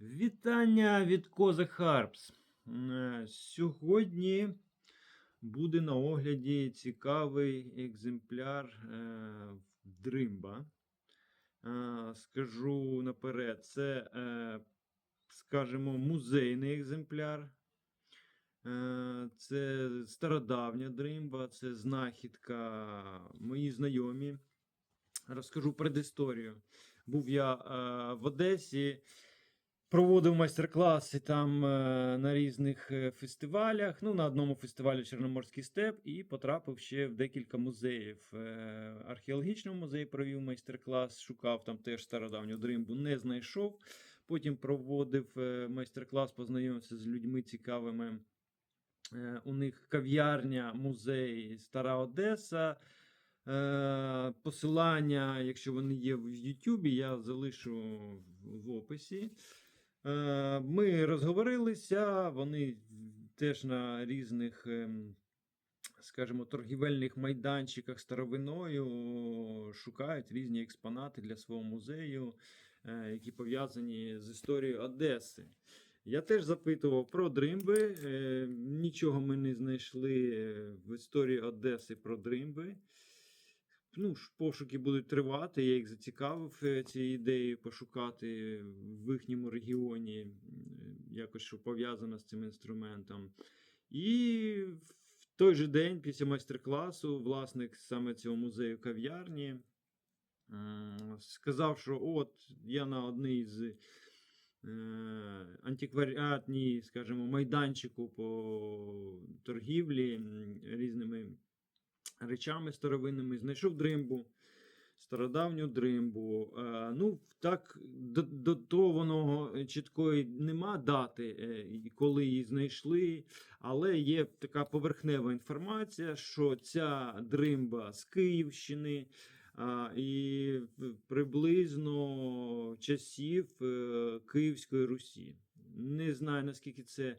Вітання від Коза Харпс. Е, Сьогодні буде на огляді цікавий екземпляр е, Дримба. Е, Скажу наперед, це, скажімо, музейний екземпляр. Це стародавня дримба, це знахідка мої знайомі. Розкажу предісторію. Був я в Одесі, проводив майстер-класи там е, на різних е, фестивалях. Ну, на одному фестивалі Чорноморський степ і потрапив ще в декілька музеїв. Е, Археологічному музеї провів майстер-клас, шукав там теж стародавню дримбу, не знайшов. Потім проводив майстер-клас, познайомився з людьми цікавими. У них кав'ярня, музей Стара Одеса. Посилання, якщо вони є в Ютубі, я залишу в описі. Е, Ми розговорилися, вони теж на різних, ем, скажімо, торгівельних майданчиках старовиною шукають різні експонати для свого музею, е, які пов'язані з історією Одеси. Я теж запитував про дримби. е, Нічого ми не знайшли в історії Одеси про дримби. Ну, пошуки будуть тривати. Я їх зацікавив е, цією ідеєю пошукати в їхньому регіоні, якось що пов'язано з цим інструментом. І в той же день, після майстер-класу, власник саме цього музею кав'ярні сказав, що от я на одній з е, антикваріатній, скажімо, майданчику по торгівлі різними речами старовинними, знайшов дримбу, стародавню дримбу. Е, ну, так, того воно чіткої нема дати, е, коли її знайшли, але є така поверхнева інформація, що ця дримба з Київщини. І приблизно часів е, Київської Русі. Не знаю, наскільки це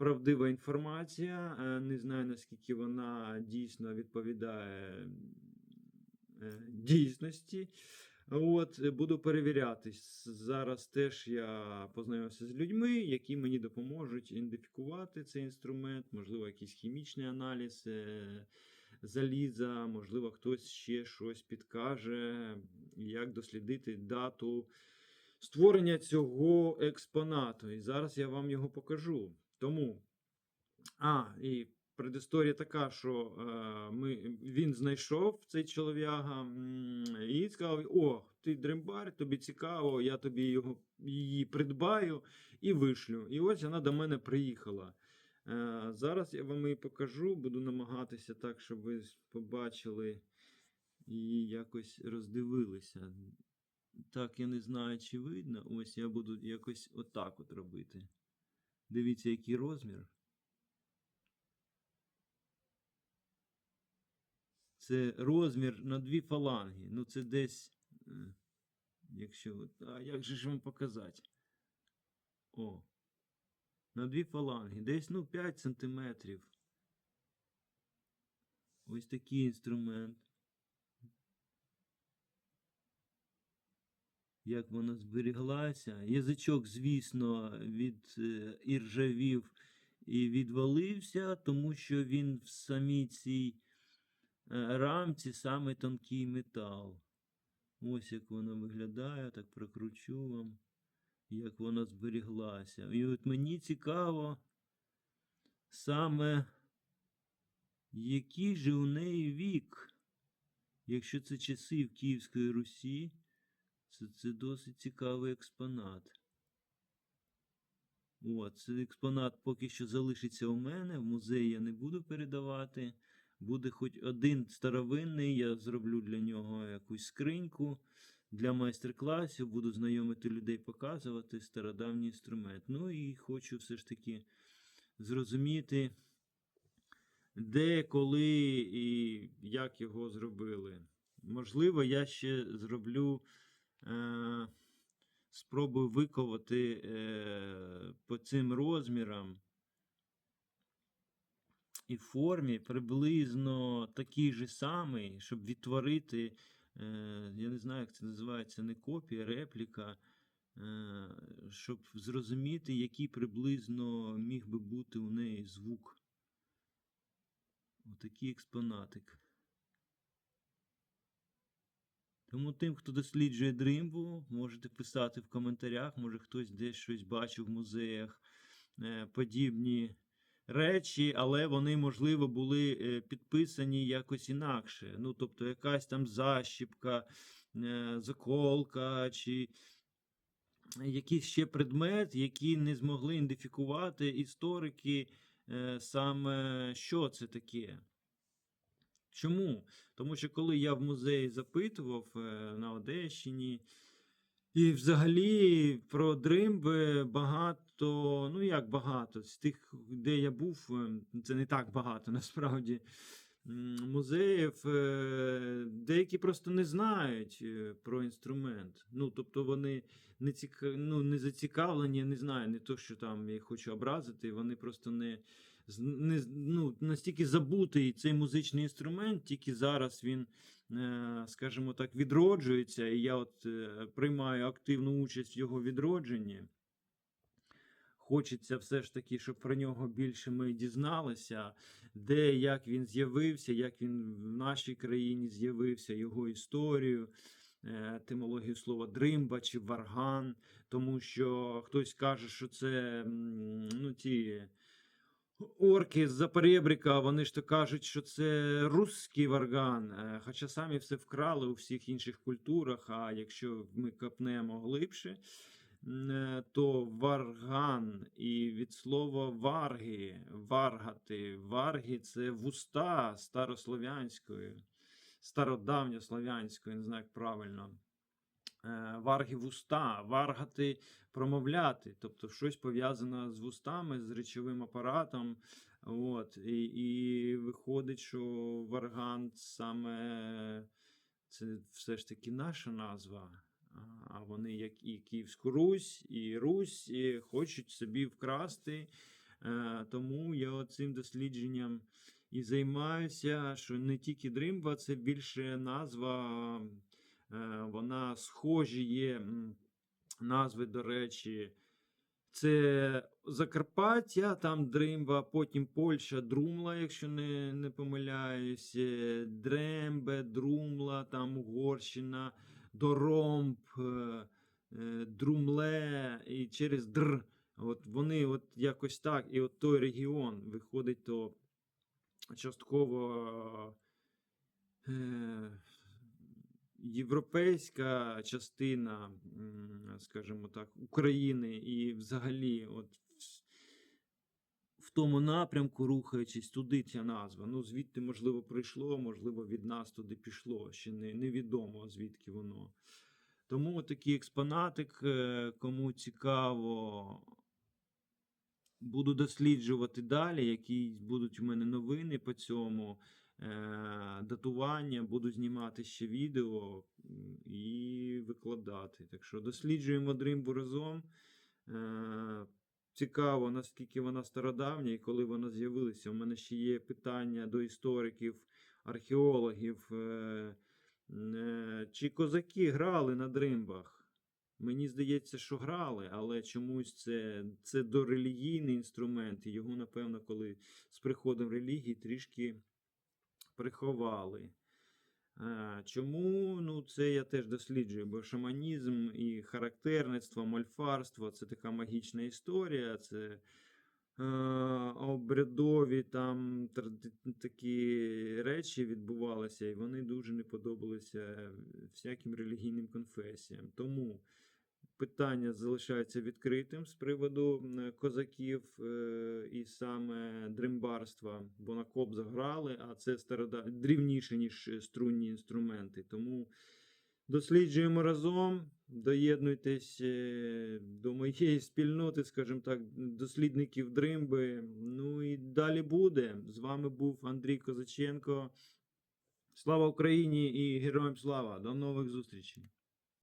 правдива інформація. е, Не знаю, наскільки вона дійсно відповідає е, дійсності. От, е, буду перевіряти. Зараз теж я познайомився з людьми, які мені допоможуть ідентифікувати цей інструмент, можливо, якийсь хімічний аналіз заліза, можливо, хтось ще щось підкаже, як дослідити дату створення цього експонату. І зараз я вам його покажу. Тому, а, і предісторія така, що е, ми, він знайшов цей чолов'яга і сказав: О, ти дрембар, тобі цікаво, я тобі його, її придбаю і вишлю. І ось вона до мене приїхала. Е, зараз я вам її покажу, буду намагатися так, щоб ви побачили і якось роздивилися. Так, я не знаю, чи видно. Ось я буду якось отак от робити. Дивіться, який розмір. Це розмір на дві фаланги. Ну, це десь. е, Якщо. А як же ж вам показати? О. На дві фаланги. Десь, ну, 5 сантиметрів. Ось такий інструмент. Як вона зберіглася. Язичок, звісно, від е, іржавів і відвалився, тому що він в самій цій е, рамці саме тонкий метал. Ось як вона виглядає, так прокручу вам, як вона зберіглася. І от мені цікаво саме, який же у неї вік, якщо це часи в Київської Русі. Це, це досить цікавий експонат. От, цей експонат поки що залишиться у мене. В музей я не буду передавати. Буде хоч один старовинний, я зроблю для нього якусь скриньку для майстер-класів, буду знайомити людей, показувати стародавній інструмент. Ну і хочу все ж таки зрозуміти, де, коли і як його зробили. Можливо, я ще зроблю спробую виковати е, по цим розмірам і формі приблизно такий же самий, щоб відтворити, е, я не знаю, як це називається, не копія, репліка. е, щоб зрозуміти, який приблизно міг би бути у неї звук. Отакий експонатик. Тому тим, хто досліджує дримбу, можете писати в коментарях, може хтось десь щось бачив в музеях, е, подібні речі, але вони, можливо, були е, підписані якось інакше. Ну, тобто, якась там защіпка, е, заколка чи якийсь ще предмет, який не змогли ідентифікувати історики, саме що це таке. Чому? Тому що коли я в музеї запитував е, на Одещині, і взагалі про дримби багато, ну як багато, з тих, де я був, е, це не так багато насправді. Музеїв, е, деякі просто не знають е, про інструмент. Ну, тобто вони не, ціка... ну, не зацікавлені, я не знаю, не то, що там я їх хочу образити, вони просто не, не ну, настільки забутий цей музичний інструмент, тільки зараз він, е, скажімо так, відроджується, і я от е, приймаю активну участь в його відродженні. Хочеться все ж таки, щоб про нього більше ми дізналися, де як він з'явився, як він в нашій країні з'явився, його історію, е, етимологію слова дримба чи варган, тому що хтось каже, що це ну, ті орки з Запорєбрика, вони ж то кажуть, що це русський варган, е, хоча самі все вкрали у всіх інших культурах. А якщо ми копнемо глибше, е, то варган і від слова варги, варгати. Варги це вуста старослов'янської, стародавньослов'янської, не знаю, як правильно. Е, Варги вуста, варгати промовляти, тобто щось пов'язане з вустами, з речовим апаратом. От, і, і виходить, що варган саме це все ж таки наша назва. А- вони, як і Київську Русь, і Русь, і хочуть собі вкрасти. Е, Тому я цим дослідженням і займаюся, що не тільки дримба, це більше назва, вона схожі є назви, до речі. Це Закарпаття, там Дримба, потім Польща, Друмла, якщо не, не помиляюсь, е, Дрембе, Друмла, там Угорщина, Доромб, е, е, Друмле і через Др. От вони от якось так, і от той регіон виходить, то частково е, європейська частина, скажімо так, України і взагалі, от в- тому напрямку рухаючись, туди ця назва. Ну, звідти, можливо, прийшло, можливо, від нас туди пішло. Ще не, невідомо, звідки воно. Тому такий експонатик, е, кому цікаво, буду досліджувати далі, які будуть у мене новини по цьому. Е, Датування, буду знімати ще відео і викладати. Так що досліджуємо дримбу разом. Е, Цікаво, наскільки вона стародавня і коли вона з'явилася. У мене ще є питання до істориків, археологів. е, Чи козаки грали на дримбах? Мені здається, що грали, але чомусь це, це дорелігійний інструмент, і його, напевно, коли з приходом релігії трішки приховали. Чому? Ну, це я теж досліджую, бо шаманізм і характерництво, мольфарство це така магічна історія, це е, обрядові там такі речі відбувалися, і вони дуже не подобалися всяким релігійним конфесіям. Тому питання залишається відкритим з приводу козаків е, і саме дримбарства, бо на кобзах грали, а це старода... дрівніше, ніж е, струнні інструменти. Тому досліджуємо разом, доєднуйтесь е, до моєї спільноти, скажімо так, дослідників дримби. Ну і далі буде. З вами був Андрій Козаченко. Слава Україні і героям слава! До нових зустрічей!